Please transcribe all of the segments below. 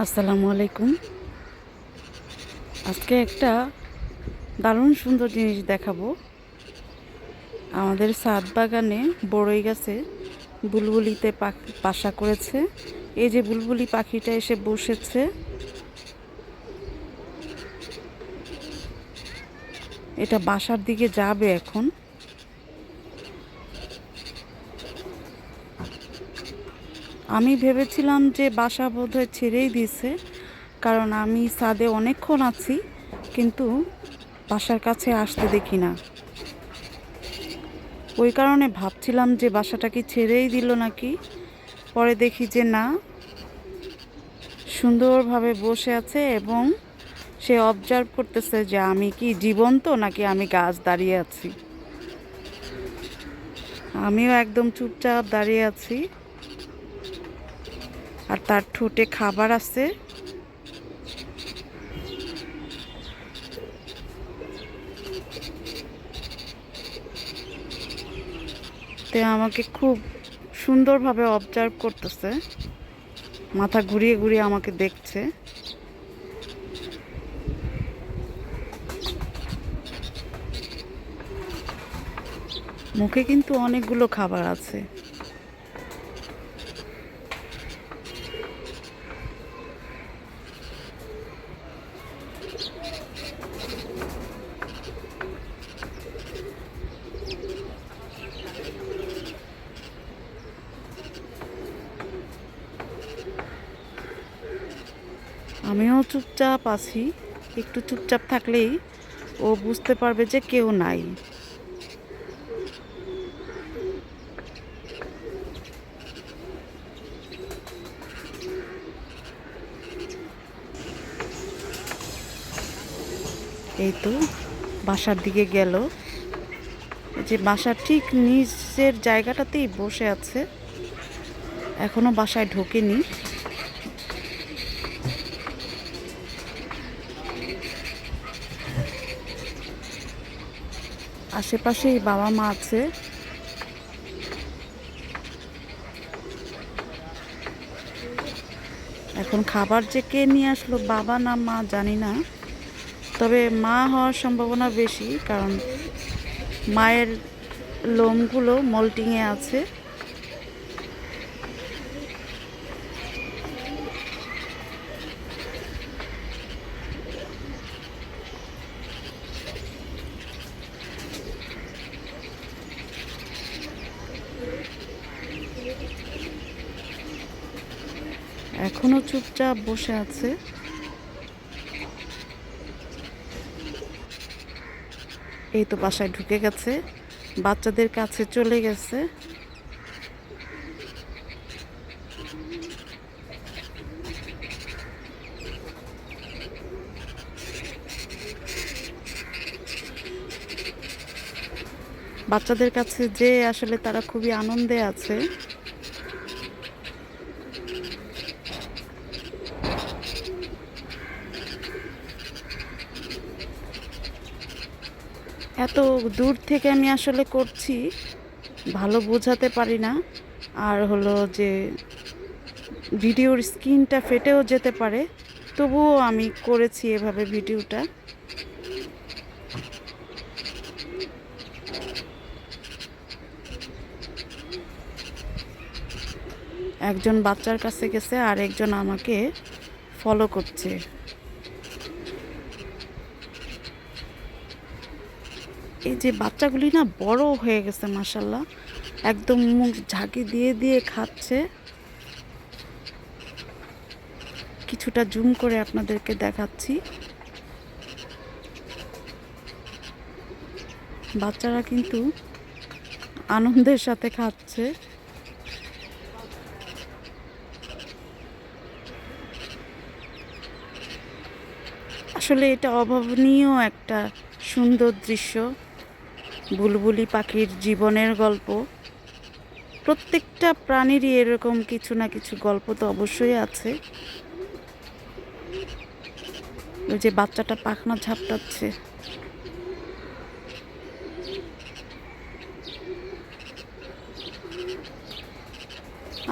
আসসালামু আলাইকুম। আজকে একটা দারুণ সুন্দর জিনিস দেখাবো। আমাদের সাত বাগানে বড়ই গাছে বুলবুলিতে বাসা করেছে। এই যে বুলবুলি পাখিটা এসে বসেছে। এটা বাসার দিকে যাবে এখন। আমি ভেবেছিলাম যে বাসা বোধহয় ছেড়েই দিয়েছে, কারণ আমি ছাদে অনেকক্ষণ আছি, কিন্তু বাসার কাছে আসতে দেখি না। ওই কারণে ভাবছিলাম যে বাসাটা কি ছেড়েই দিল নাকি? পরে দেখি যে না, সুন্দরভাবে বসে আছে এবং সে অবজার্ভ করতেছে যে আমি কি জীবন্ত নাকি আমি গাছ দাঁড়িয়ে আছি। আমিও একদম চুপচাপ দাঁড়িয়ে আছি। আর তার ঠোঁটে খাবার আছে। তে আমাকে খুব সুন্দরভাবে অবজার্ভ করতেছে। মাথা ঘুরিয়ে ঘুরিয়ে আমাকে দেখছে। মুখে কিন্তু অনেকগুলো খাবার আছে। আমিও চুপচাপ আছি। একটু চুপচাপ থাকলেই ও বুঝতে পারবে যে কেউ নাই। এই তো বাসার দিকে গেল। যে বাসার ঠিক নিচের জায়গাটাতেই বসে আছে। এখনও বাসায় ঢোকেনি। আশেপাশেই বাবা মা আছে। এখন খাবার যে কে নিয়ে আসলো, বাবা না মা জানি না। তবে মা হওয়ার সম্ভাবনা বেশি, কারণ মায়ের লোমগুলো মল্টিংয়ে আছে। এখনও চুপচাপ বসে আছে। এই তো বাসায় ঢুকে গেছে, বাচ্চাদের কাছে চলে গেছে। বাচ্চাদের কাছে যে আসলে তারা খুবই আনন্দে আছে। এত দূর থেকে আমি আসলে করছি, ভালো বোঝাতে পারি না। আর হলো যে, ভিডিওর স্ক্রিনটা ফেটেও যেতে পারে, তবুও আমি করেছি এভাবে ভিডিওটা। একজন বাচ্চার কাছে গেছে আর একজন আমাকে ফলো করছে। এই যে বাচ্চাগুলি না বড় হয়ে গেছে মাসাল্লাহ একদম মুখ ঝাঁকি দিয়ে দিয়ে খাচ্ছে। কিছুটা জুম করে আপনাদেরকে দেখাচ্ছি। বাচ্চারা কিন্তু আনন্দের সাথে খাচ্ছে। আসলে এটা অভাবনীয় একটা সুন্দর দৃশ্য। বুলবুলি পাখির জীবনের গল্প। প্রত্যেকটা প্রাণীরই এরকম কিছু না কিছু গল্প তো অবশ্যই আছে। ওই যে বাচ্চাটা পাখনা ঝাপটাচ্ছে।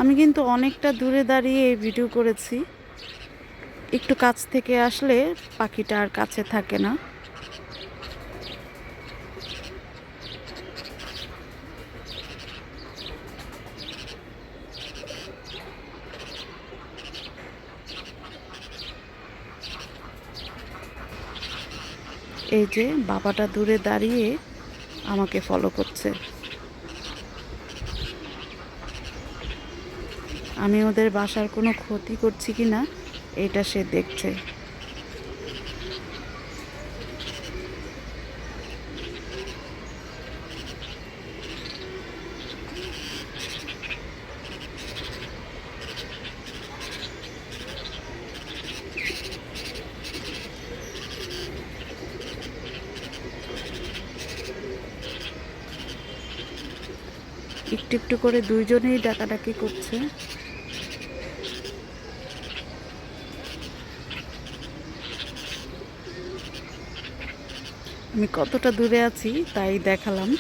আমি কিন্তু অনেকটা দূরে দাঁড়িয়ে এই ভিডিও করেছি। একটু কাছ থেকে আসলে পাখিটা আর কাছে থাকে না। এই যে বাবাটা দূরে দাঁড়িয়ে আমাকে ফলো করছে। আমি ওদের বাসার কোনো ক্ষতি করছি কি না এটা সে দেখছে। একটু একটু করে দুইজনেই ডাকাডাকি করছে। আমি কতটা দূরে আছি তাই দেখালাম।